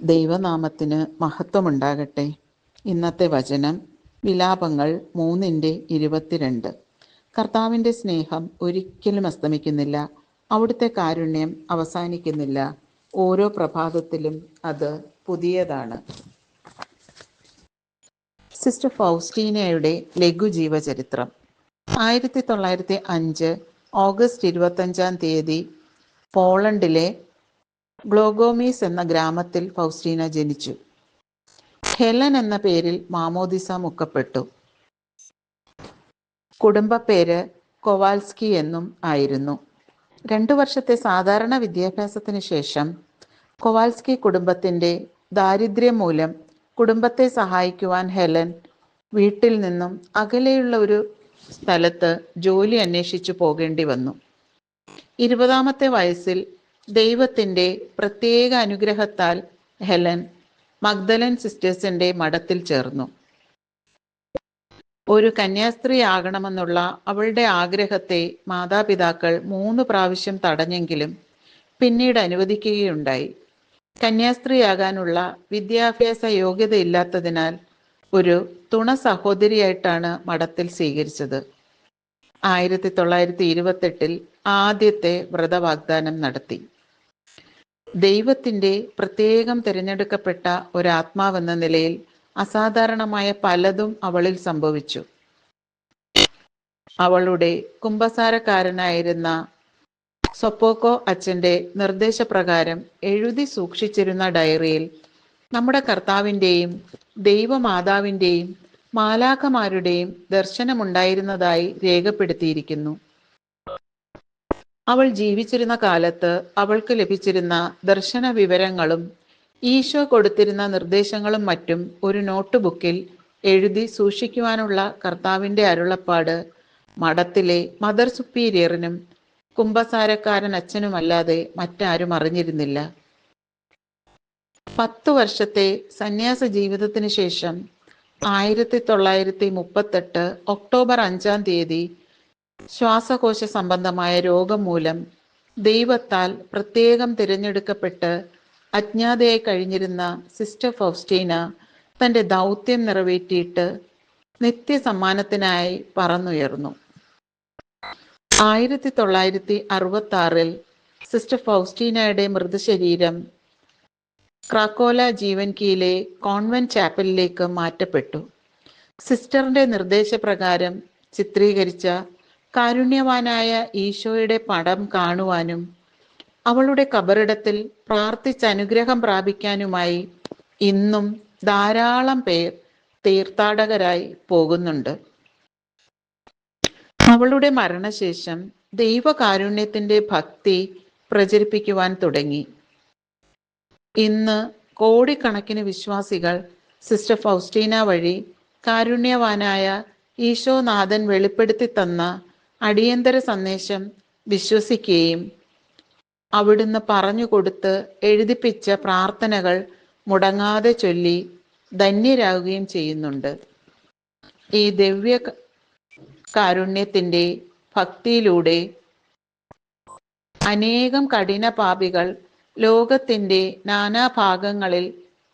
ദൈവനാമത്തിന് മഹത്വമുണ്ടാകട്ടെ. ഇന്നത്തെ വചനം വിലാപങ്ങൾ മൂന്നിന്റെ ഇരുപത്തിരണ്ട്. കർത്താവിന്റെ സ്നേഹം ഒരിക്കലും അസ്തമിക്കുന്നില്ല. അവിടുത്തെ കാരുണ്യം അവസാനിക്കുന്നില്ല. ഓരോ പ്രഭാതത്തിലും അത് പുതിയതാണ്. സിസ്റ്റർ ഫൗസ്റ്റീനയുടെ ലഘുജീവചരിത്രം. ആയിരത്തി തൊള്ളായിരത്തി അഞ്ച് ഓഗസ്റ്റ് ഇരുപത്തഞ്ചാം തീയതി പോളണ്ടിലെ ഗ്ലോഗോമീസ് എന്ന ഗ്രാമത്തിൽ ഫൗസ്റ്റീന ജനിച്ചു. ഹെലൻ എന്ന പേരിൽ മാമോദിസ മുക്കപ്പെട്ടു. കുടുംബ പേര് കൊവാൽസ്കി എന്നും ആയിരുന്നു. രണ്ടു വർഷത്തെ സാധാരണ വിദ്യാഭ്യാസത്തിന് ശേഷം കൊവാൽസ്കി കുടുംബത്തിന്റെ ദാരിദ്ര്യം മൂലം കുടുംബത്തെ സഹായിക്കുവാൻ ഹെലൻ വീട്ടിൽ നിന്നും അകലെയുള്ള ഒരു സ്ഥലത്ത് ജോലി അന്വേഷിച്ചു പോകേണ്ടി വന്നു. ഇരുപതാമത്തെ വയസ്സിൽ ദൈവത്തിന്റെ പ്രത്യേക അനുഗ്രഹത്താൽ ഹെലൻ മഗ്ദലൻ സിസ്റ്റേഴ്സിന്റെ മഠത്തിൽ ചേർന്നു. ഒരു കന്യാസ്ത്രീ ആകണമെന്നുള്ള അവളുടെ ആഗ്രഹത്തെ മാതാപിതാക്കൾ മൂന്ന് പ്രാവശ്യം തടഞ്ഞെങ്കിലും പിന്നീട് അനുവദിക്കുകയുണ്ടായി. കന്യാസ്ത്രീയാകാനുള്ള വിദ്യാഭ്യാസ യോഗ്യതയില്ലാത്തതിനാൽ ഒരു തുണ സഹോദരിയായിട്ടാണ് മഠത്തിൽ സ്വീകരിച്ചത്. ആയിരത്തി തൊള്ളായിരത്തി ഇരുപത്തെട്ടിൽ ആദ്യത്തെ വ്രതവാഗ്ദാനം നടത്തി. ദൈവത്തിന്റെ പ്രത്യേകം തിരഞ്ഞെടുക്കപ്പെട്ട ഒരാത്മാവെന്ന നിലയിൽ അസാധാരണമായ പലതും അവളിൽ സംഭവിച്ചു. അവളുടെ കുംഭസാരക്കാരനായിരുന്ന സൊപ്പോക്കോ അച്ഛന്റെ നിർദ്ദേശപ്രകാരം എഴുതി സൂക്ഷിച്ചിരുന്ന ഡയറിയിൽ നമ്മുടെ കർത്താവിന്റെയും ദൈവമാതാവിന്റെയും മാലാഖമാരുടെയും ദർശനമുണ്ടായിരുന്നതായി രേഖപ്പെടുത്തിയിരിക്കുന്നു. അവൾ ജീവിച്ചിരുന്ന കാലത്ത് അവൾക്ക് ലഭിച്ചിരുന്ന ദർശന വിവരങ്ങളും ഈശോ കൊടുത്തിരുന്ന നിർദ്ദേശങ്ങളും മറ്റും ഒരു നോട്ട് ബുക്കിൽ എഴുതി സൂക്ഷിക്കുവാനുള്ള കർത്താവിന്റെ അരുളപ്പാട് മഠത്തിലെ മദർ സുപ്പീരിയറിനും കുംഭസാരക്കാരൻ അച്ഛനുമല്ലാതെ മറ്റാരും അറിഞ്ഞിരുന്നില്ല. പത്തു വർഷത്തെ സന്യാസ ജീവിതത്തിന് ശേഷം ആയിരത്തി തൊള്ളായിരത്തി മുപ്പത്തെട്ട് ഒക്ടോബർ അഞ്ചാം തീയതി ശ്വാസകോശ സംബന്ധമായ രോഗം മൂലം ദൈവത്താൽ പ്രത്യേകം തിരഞ്ഞെടുക്കപ്പെട്ട് അജ്ഞാതയായി കഴിഞ്ഞിരുന്ന സിസ്റ്റർ ഫൗസ്റ്റീന തന്റെ ദൗത്യം നിറവേറ്റിയിട്ട് നിത്യസമ്മാനത്തിനായി പറന്നുയർന്നു. ആയിരത്തി തൊള്ളായിരത്തി അറുപത്തി ആറിൽ സിസ്റ്റർ ഫൗസ്റ്റീനയുടെ മൃതശരീരം ക്രാക്കോല ജീവൻ കീയിലെ കോൺവെന്റ് ചാപ്പലിലേക്ക് മാറ്റപ്പെട്ടു. സിസ്റ്ററിന്റെ നിർദ്ദേശപ്രകാരം ചിത്രീകരിച്ച കാരുണ്യവാനായ ഈശോയുടെ പടം കാണുവാനും അവളുടെ കബറിടത്തിൽ പ്രാർത്ഥിച്ച് അനുഗ്രഹം പ്രാപിക്കാനുമായി ഇന്നും ധാരാളം പേർ തീർത്ഥാടകരായി പോകുന്നുണ്ട്. അവളുടെ മരണശേഷം ദൈവകാരുണ്യത്തിന്റെ ഭക്തി പ്രചരിപ്പിക്കുവാൻ തുടങ്ങി. ഇന്ന് കോടിക്കണക്കിന് വിശ്വാസികൾ സിസ്റ്റർ ഫൗസ്റ്റീന വഴി കാരുണ്യവാനായ ഈശോനാഥൻ വെളിപ്പെടുത്തി തന്ന അടിയന്തര സന്ദേശം വിശ്വസിക്കുകയും അവിടുന്ന് പറഞ്ഞു കൊടുത്ത് എഴുതിപ്പിച്ച പ്രാർത്ഥനകൾ മുടങ്ങാതെ ചൊല്ലി ധന്യരാകുകയും ചെയ്യുന്നുണ്ട്. ഈ ദിവ്യ കാരുണ്യത്തിന്റെ ഭക്തിയിലൂടെ അനേകം കഠിന പാപികൾ ലോകത്തിന്റെ നാനാഭാഗങ്ങളിൽ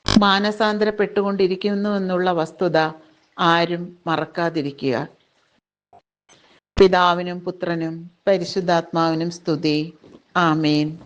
മാനസാന്തരപ്പെട്ടുകൊണ്ടിരിക്കുന്നു എന്നുള്ള വസ്തുത ആരും മറക്കാതിരിക്കുക. പിതാവിനും പുത്രനും പരിശുദ്ധാത്മാവിനും സ്തുതി. ആമേൻ.